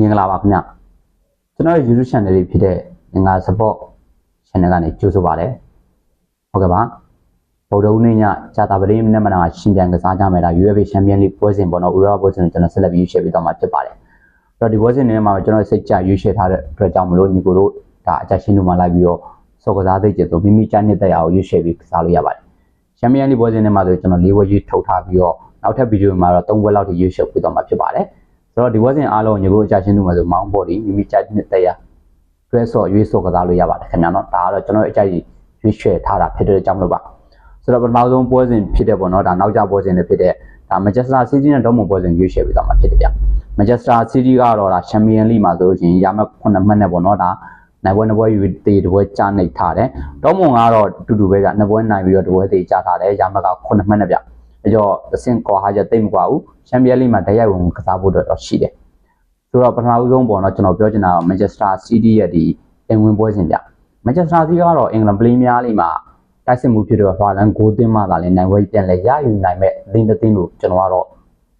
မင်္ဂလာပါခင်ဗျကျွန်တော်ရဲ့ YouTube channel လေးဖြစ်တဲ့ငင်္ဂါ support channel ကနေကြိုဆိုပါရစေဟုတ်ကဲ့ပါဗုဒ္ဓဦးနေ့ညကြာတာပတိမနေ့မနက်ရှင်ပြန်ကစားကြမယ်ဒါ UEFA Champions League ပွဲစဉ်ပေါ့နော် UEFA ပွဲစဉ်ကိုကျွန်တော်ဆက်လက်ပြီးရွေးချယ်ပေးသွားမှာဖြစ်ပါတယ်အဲ့တော့ဒီပွဲစဉ်တွေမှာကျွန်တော်စိတ်ကြရွေးချယ်ထားတဲ့အတွက်ကြောင့်မလို့ညီကိုတို့ဒါအကြရှင်းတို့မှလိုက်ပြီးတော့စောကစားသိကျဆိုမိမိကြားနှစ်သက်ရအောင်ရွေးချယ်ပြီးကစားလို့ရပါတယ် Champions League ပွဲစဉ်တွေမှာဆိုကျွန်တော်၄ပွဲရွေးထုတ်ထားပြီးတော့နောက်ထပ်ဗီဒီယိုမှာတော့၃ပွဲလောက်ထိရွေးချယ်ပေးသွားမှာဖြစ်ပါတယ် ဆိုတော့ဒီဝက်စင်အားလုံးညီကိုတို့အကြရှင်းတို့မှာဆိုမောင်းဘော်ဒီမိမိကြိုက်တဲ့တရားတွဲဆော့ရွေးဆော့ကစားလို့ရပါတယ်ခင်ဗျာနော်ဒါကတော့ကျွန်တော်အကြိုက်ရွေးချယ်ထားတာဖြစ်တဲ့အကြောင်းလို့ပါဆိုတော့ပထမဆုံးပွဲစဉ်ဖြစ်တဲ့ပေါ့နော်ဒါနောက်ကျပွဲစဉ်တွေဖြစ်တဲ့ဒါမန်ချက်စတာစီးတီးနဲ့ဒေါမွန်ပွဲစဉ်ရွေးချယ်ပြီးသွားမှာဖြစ်တယ်ဗျမန်ချက်စတာစီးတီးကတော့ဒါချန်ပီယံလိမှာဆိုလို့ရှိရင်ရမယ့်9မှတ်နဲ့ပေါ့နော်ဒါနိုင်ပွဲနှစ်ပွဲယူတေးတစ်ပွဲကြားနေထားတယ်ဒေါမွန်ကတော့တူတူပဲဗျနှစ်ပွဲနိုင်ပြီးတော့တစ်ပွဲတေးကြားထားတယ်ရမယ့်က9မှတ်နဲ့ဗျ အဲကြောအဆင့်ကွာဟာချက်တိတ်မကွာဘူးချန်ပီယံလိမှာတိုက်ရိုက်ဝင်ကစားဖို့တော့ရှိတယ်ဆိုတော့ပထမဦးဆုံးပေါ့နော်ကျွန်တော်ပြောချင်တာကမန်ချက်စတာစီးတီးရဲ့ဒီအင်ဝင်ပွဲစဉ်ဗျမန်ချက်စတာစီးကတော့အင်္ဂလန်ပလီးမီးယားလိမှာတိုက်စစ်မှုဖြစ်တော့ဟွာလန်6တင်းမှသာလဲနိုင်ဝဲပြန်လဲရယူနိုင်မဲ့အသင်းတစ်သင်းလို့ကျွန်တော်ကတော့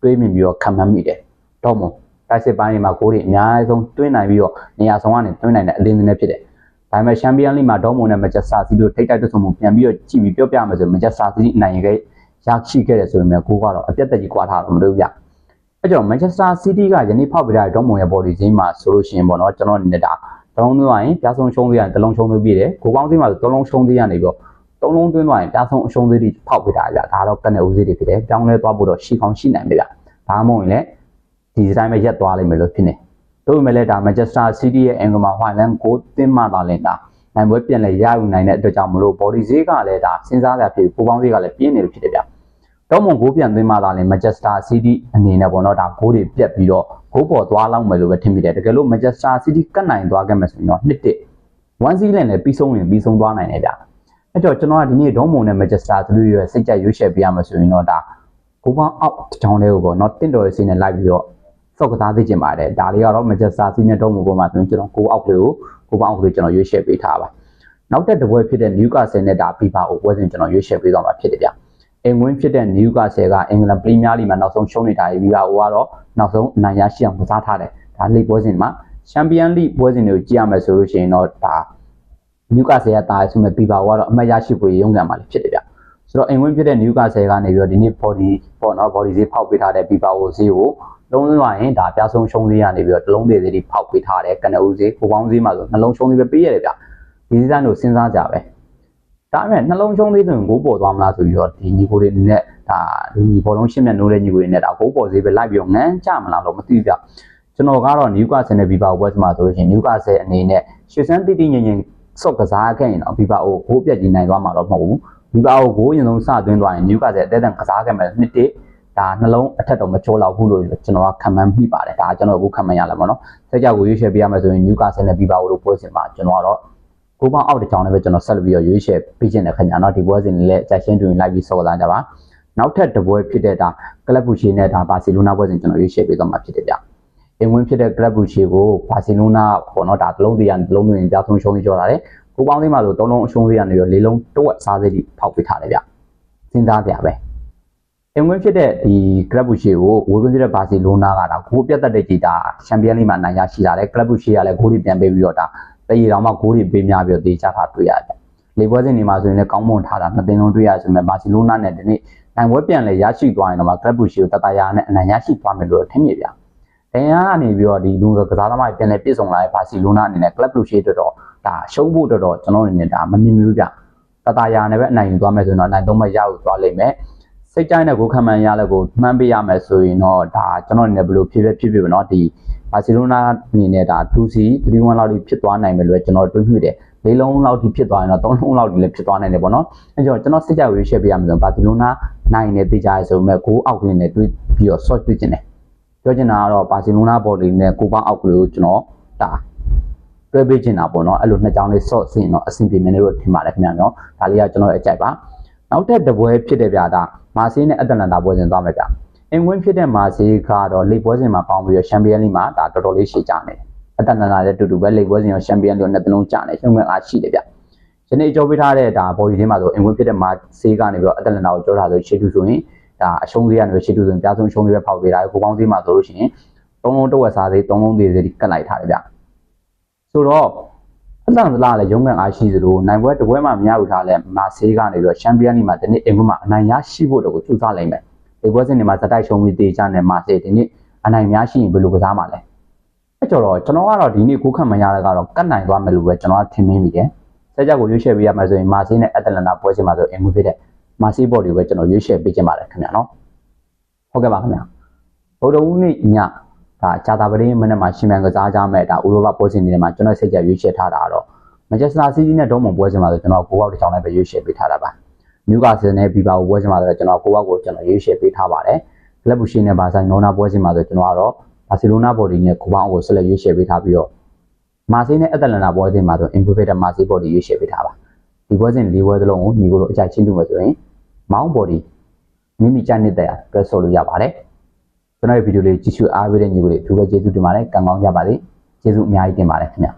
တွေးမြင်ပြီးတော့ခံမှန်းမိတယ်တော့မတိုက်စစ်ပိုင်းမှာကိုယ်တွေအများဆုံးတွင်းနိုင်ပြီးတော့နေရာဆောင်ကနေတွင်းနိုင်တဲ့အသင်းတွေဖြစ်တယ်ဒါပေမဲ့ချန်ပီယံလိမှာဒေါမွန်နဲ့မန်ချက်စတာစီးတို့ထိတ်တိုက်တွဆုံမှုပြန်ပြီးတော့ကြည့်ပြီးပြောပြမယ်ဆိုမန်ချက်စတာစီးနိုင်ခဲ့ ရရှိခဲ့တယ်ဆိုရင်လည်းကိုကတော့အပြတ်တက်ကြီးကွာထားတော့မလို့ဗျအဲကြောင့်မန်ချက်စတာစီးတီးကယနေ့ဖောက်ပြတဲ့ဒေါမွန်ရဲ့ body ဈေးမှာဆိုလို့ရှိရင်ပေါ့နော်ကျွန်တော်အနေနဲ့ဒါတလုံးသွင်းရရင်ပြားဆုံးရှုံးသေးရတယ်တလုံးရှုံးသေးပြည့်တယ်ကိုပေါင်းဈေးမှာဆိုတလုံးရှုံးသေးရနေပြီးတော့သုံးလုံးသွင်းသွားရင်ပြားဆုံးအရှုံးသေးတွေဖောက်ပြတာကြဒါတော့ကနေဦးဈေးတွေဖြစ်တယ်ပြောင်းလဲသွားဖို့တော့ရှိကောင်းရှိနိုင်ပြီဗျဒါမှမဟုတ်ရင်လည်းဒီဒီတိုင်းပဲရက်သွားလိမ့်မယ်လို့ဖြစ်နေတို့ပေမဲ့လည်းဒါ Manchester City ရဲ့အင်္ဂမာဟိုင်လန်ကိုတင်းမှသာလင်ဒါနိုင်ပွဲပြန်လဲရယူနိုင်တဲ့အတွက်ကြောင့်မလို့ body ဈေးကလည်းဒါစဉ်းစားရဖြစ်ပူပေါင်းဈေးကလည်းပြင်းနေလို့ဖြစ်တယ်ဗျ တော့မွန်ကိုပြန်သွင်းမှသာလင် Manchester City အနေနဲ့ပေါ့နော်ဒါဂိုးတွေပြက်ပြီးတော့ဂိုးပေါ်သွားလောက်မယ်လို့ပဲထင်မိတယ်တကယ်လို့ Manchester City ကတ်နိုင်သွားခဲ့မယ်ဆိုရင်တော့နှစ်တစ်1 0လည်းပြီးဆုံးရင်ပြီးဆုံးသွားနိုင်တယ်ဗျအဲ့တော့ကျွန်တော်ကဒီနေ့ဒေါမုံနဲ့ Manchester သူတို့ရဲ့စိတ်ကြိုက်ရွေးချယ်ပေးရမှာဆိုရင်တော့ဒါဂိုးပေါင်းအောက်တောင်းလေးကိုပေါ့နော်တင့်တော်ရေးစီနဲ့လိုက်ပြီးတော့စော့ကစားသိကျင်ပါတယ်ဒါလေးကတော့ Manchester City နဲ့ဒေါမုံပေါ်မှာဆိုရင်ကျွန်တော်ဂိုးအောက်လေးကိုဂိုးပေါင်းအောက်လေးကျွန်တော်ရွေးချယ်ပေးထားပါနောက်တက်တပွဲဖြစ်တဲ့ Newcastle နဲ့ဒါ FIFA ကိုပွဲစဉ်ကျွန်တော်ရွေးချယ်ပေးသွားမှာဖြစ်တယ်ဗျ အင်္ဂွင်းဖြစ်တဲ့ Newcastle ကအင်္ဂလန်ပရီးမီးယားလိမှာနောက်ဆုံးရှုံးနေတာပြီးပါဟိုကတော့နောက်ဆုံးအနိုင်ရရှိအောင်ကစားထားတယ်ဒါလိပွဲစဉ်မှာချန်ပီယံလိပွဲစဉ်တွေကိုကြည့်ရမယ်ဆိုလို့ရှိရင်တော့ဒါနျူကာဆယ်ကတာဆိုမဲ့ပီပါကတော့အမှတ်ရရှိဖို့ရုံးကန်မှာလည်းဖြစ်တယ်ဗျဆိုတော့အိမ်ဝင်ဖြစ်တဲ့နျူကာဆယ်ကနေပြီးတော့ဒီနေ့ body ပေါ့နော် body ဈေးဖောက်ပေးထားတဲ့ပီပါကိုဈေးကိုလုံးသွင်းသွားရင်ဒါပြဆုံးရှုံးသေးရနေပြီးတော့တစ်လုံးသေးသေးလေးဖောက်ပေးထားတယ်ကနဦးဈေးကိုပေါင်းဈေးမှာဆိုနှလုံးရှုံးသေးပဲပေးရတယ်ဗျဒီစမ်းတို့စဉ်းစားကြပဲ ဒါပေမဲ့နှလုံးရှုံးသေးဆိုရင်ကိုပေါ်သွားမလားဆိုပြီးတော့ဒီညီကိုတွေအနေနဲ့ဒါဒီညီဘောလုံးရှင်းမြတ်နိုးတဲ့ညီကိုတွေနဲ့ဒါကိုပေါ်ဈေးပဲလိုက်ပြီးတော့ငန်းကြမလားတော့မသိဘူးဗျကျွန်တော်ကတော့နျူကာဆယ်နဲ့ဘီပါဝက်စ်မှာဆိုလို့ရှိရင်နျူကာဆယ်အနေနဲ့ရွှေစမ်းတိတိငင်ငင်ဆော့ကစားခဲ့ရင်တော့ဘီပါအိုဂိုးပြက်ကြီးနိုင်သွားမှာတော့မဟုတ်ဘူးဘီပါအိုဂိုးရင်ဆုံးစသွင်းသွားရင်နျူကာဆယ်အသက်တန်ကစားခဲ့မယ်နှစ်တစ်ဒါနှလုံးအထက်တော့မချိုးလောက်ဘူးလို့ကျွန်တော်ကခံမှန်းမိပါတယ်ဒါကျွန်တော်အခုခံမှန်းရလာပါတော့ဆက်ကြောက်ကိုရွေးချယ်ပေးရမယ်ဆိုရင်နျူကာဆယ်နဲ့ဘီပါအိုတို့ပွဲစဉ်မှာကျွန်တော်ကတော့ ကိုပေါင်းအောက်တစ်ချောင်းလည်းပဲကျွန်တော်ဆက်ပြီးတော့ရွေးချယ်ပေးခြင်းနဲ့ခင်ဗျာနော်ဒီပွဲစဉ်လေးလည်းအကြိုက်ရှင်းတွင်လိုက်ပြီးဆော်လာကြပါနောက်ထပ်တပွဲဖြစ်တဲ့ဒါကလပ်ပူရှီနဲ့ဒါဘာစီလိုနာပွဲစဉ်ကျွန်တော်ရွေးချယ်ပေးတော့မှာဖြစ်တယ်ဗျအင်ဝင်ဖြစ်တဲ့ကလပ်ပူရှီကိုဘာစီလိုနာပေါ့နော်ဒါတလုံးသေးရတလုံးသေးရင်ပြဆုံးရှုံးပြီးကြော်လာတယ်ကိုပေါင်းလေးမှာဆို၃လုံးအရှုံးသေးရနေရော၄လုံးတဝက်စားသေးတိဖောက်ပေးထားတယ်ဗျစဉ်းစားကြပါအင်ဝင်ဖြစ်တဲ့ဒီကလပ်ပူရှီကိုဝေခွင့်ဖြစ်တဲ့ဘာစီလိုနာကတော့ကိုပြတ်သက်တဲ့ကြည်တာချန်ပီယံလိမှာနိုင်ရရှိလာတယ်ကလပ်ပူရှီကလည်းကိုယ်တွေပြန်ပေးပြီးတော့ဒါ တရေတောင်မှဂိုးတွေပေးများပြီးတော့တေးချထားတွေ့ရတယ်လေပွဲစဉ်တွေမှာဆိုရင်လည်းကောင်းမွန်ထားတာနှစ်သင်းလုံးတွေ့ရဆိုပေမဲ့ဘာစီလိုနာနဲ့ဒီနေ့နိုင်ပွဲပြန်လဲရရှိသွားရင်တော့ကလပ်ပူချီကိုတတရာနဲ့အနိုင်ရရှိသွားမယ်လို့ထင်မြင်ဗျဒန်ယာကနေပြီးတော့ဒီလူကစားသမားပြန်လဲပြည့်စုံလာတဲ့ဘာစီလိုနာအနေနဲ့ကလပ်ပူချီအတွက်တော့ဒါရှုံးဖို့တော်တော်ကျွန်တော်အနေနဲ့ဒါမမြင်ဘူးဗျတတရာနဲ့ပဲအနိုင်ယူသွားမယ်ဆိုရင်တော့အနိုင်သုံးမှရယူသွားလိမ့်မယ် စိတ်ကြိုက်တဲ့ဂိုးခံမှန်ရလက်ကိုမှန်းပေးရမယ်ဆိုရင်တော့ဒါကျွန်တော်နေဘယ်လိုဖြစ်ဖြစ်ဖြစ်ဖြစ်ပေါ့နော်ဒီဘာစီလိုနာအနေနဲ့ဒါ 2C 3-1လောက်ထိဖြစ်သွားနိုင်မယ်လို့ကျွန်တော်တွေးမိတယ်၄လုံးလောက်ထိဖြစ်သွားရင်တော့၃လုံးလောက်ထိလည်းဖြစ်သွားနိုင်တယ်ပေါ့နော်အဲကြောင့်ကျွန်တော်စိတ်ကြိုက်ရွေးချယ်ပေးရမယ်ဆိုဘာစီလိုနာနိုင်နေသေးကြရဆိုမဲ့ဂိုးအောက်ကလေးနဲ့တွေးပြီးတော့ short တွေ့ကျင်တယ်ပြောချင်တာကတော့ဘာစီလိုနာဘော်လီနဲ့ကိုပါအောက်ကလေးကိုကျွန်တော်ဒါတွဲပေးချင်တာပေါ့နော်အဲ့လိုနှစ်ကြောင်းလေး short ဆင်းတော့အဆင်ပြေမယ်လို့ထင်ပါတယ်ခင်ဗျာနော်ဒါလေးကကျွန်တော်အကြိုက်ပါနောက်ထပ်တပွဲဖြစ်တယ်ဗျာဒါ မာဆေးနဲ့အတလန်တာပွဲစဉ်သွားမယ်ဗျာအင်ဝင်းဖြစ်တဲ့မာဆေးကတော့လိပွဲစဉ်မှာပေါင်းပြီးတော့ချန်ပီယံလိမှာဒါတော်တော်လေးရှေ့ကျနေတယ်အတန်တန်လာတဲ့တူတူပဲလိပွဲစဉ်ရောချန်ပီယံလို့နှစ်သလုံးကျနေရှုံးမဲ့အားရှိတယ်ဗျယနေ့ကြောပေးထားတဲ့ဒါဘော်ဒီထဲမှာဆိုအင်ဝင်းဖြစ်တဲ့မာဆေးကနေပြီးတော့အတလန်တာကိုကြောထားဆိုရှေ့တူဆိုရင်ဒါအရှုံးသေးရနေပဲရှေ့တူဆိုရင်ပြားဆုံးရှုံးသေးပဲဖောက်ပေးတာကိုပေါင်းသေးမှာဆိုလို့ရှိရင်သုံးလုံးတစ်ဝက်စားသေးသုံးလုံးသေးသေးကတ်လိုက်ထားတယ်ဗျဆိုတော့ အတန်သလားလည်းရုံးကန်အားရှိသလိုနိုင်ပွဲတစ်ပွဲမှမရဘူးထားလဲမာဆေးကနေပြီးတော့ချန်ပီယံလိမှာဒီနေ့အင်္ဂုမှာအနိုင်ရရှိဖို့တော့ကိုကြိုးစားလိုက်မယ်ဒီပွဲစဉ်တွေမှာဇက်တိုက်ရှုံးပြီးတေချနဲ့မာဆေးဒီနေ့အနိုင်များရှိရင်ဘယ်လိုကစားမှာလဲအဲ့ကြော်တော့ကျွန်တော်ကတော့ဒီနေ့ကိုခန့်မရတဲ့ကတော့ကတ်နိုင်သွားမယ်လို့ပဲကျွန်တော်ကထင်မင်းမိတယ်စက်ကြကိုရွေးချယ်ပေးရမှာဆိုရင်မာဆေးနဲ့အက်တလန်နာပွဲစဉ်မှာဆိုအင်္ဂုဖြစ်တဲ့မာဆေးဘော်တွေကိုပဲကျွန်တော်ရွေးချယ်ပေးခြင်းပါတယ်ခင်ဗျာနော်ဟုတ်ကဲ့ပါခင်ဗျာဗုဒ္ဓဦးနေ့ည ဒါဂျာတာပရင်းမနေ့မှာရှင်မြန်ကစားကြမဲ့ဒါဥရောပပွဲစဉ်တွေထဲမှာကျွန်တော်စိတ်ကြရွေးချယ်ထားတာတော့မန်ချက်စတာစီးတီးနဲ့ဒေါ်မွန်ပွဲစဉ်မှာဆိုကျွန်တော်ကိုယ့်ဘောက်တစ်ချောင်းနဲ့ပဲရွေးချယ်ပေးထားတာပါနျူကာဆယ်နဲ့ဘီဘာကိုပွဲစဉ်မှာဆိုကျွန်တော်ကိုယ့်ဘောက်ကိုကျွန်တော်ရွေးချယ်ပေးထားပါတယ်ကလပ်ဘူရှင်းနဲ့ဘာဆိုင်နိုနာပွဲစဉ်မှာဆိုကျွန်တော်ကတော့ဘာစီလိုနာဘော်ဒီနဲ့ကိုပေါင်းကိုဆက်လက်ရွေးချယ်ပေးထားပြီးတော့မာဆေးနဲ့အက်တလန်နာပွဲစဉ်မှာဆိုအင်ပူဖေတာမာဆေးဘော်ဒီရွေးချယ်ပေးထားပါဒီပွဲစဉ်၄ပွဲသလုံးကိုညီကိုလိုအကြိုက်ချင်းတူမယ်ဆိုရင်မောင်းဘော်ဒီမိမိကြိုက်နေတဲ့တွဲဆော်လို့ရပါတယ် ကျွန်တော်ရဲ့ဗီဒီယိုလေးကြည့်ရှုအားပေးတဲ့ညီကိုတွေအထူးပဲကျေးဇူးတင်ပါတယ်ကံကောင်းကြပါစေကျေးဇူးအများကြီးတင်ပါတယ်ခင်ဗျာ